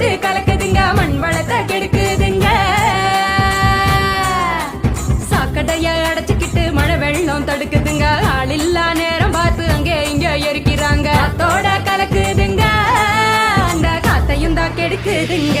மண்ணோடு கலக்குதுங்க மண் வளத்தை கெடுக்குதுங்க. சாக்கடைய அடைச்சுக்கிட்டு மழை வெள்ளம் தடுக்குதுங்க. ஆள் இல்லா நேரம் பார்த்து அங்க இங்க எரிக்கிறாங்க. அத்தோட கலக்குதுங்க. அந்த காத்தையும் தான் கெடுக்குதுங்க.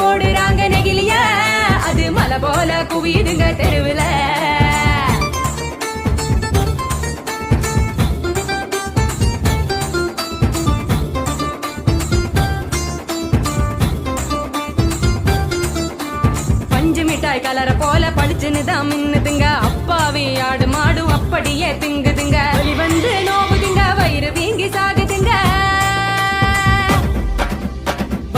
போடுறாங்க நெகிழிய. அது மலை போல குவியுதுங்க தெருவுல. பஞ்சு மிட்டாய் கலர போல படிச்சுன்னு தான் மின்னுதுங்க. அப்பாவி ஆடு மாடும் அப்படியே திங்குதுங்க.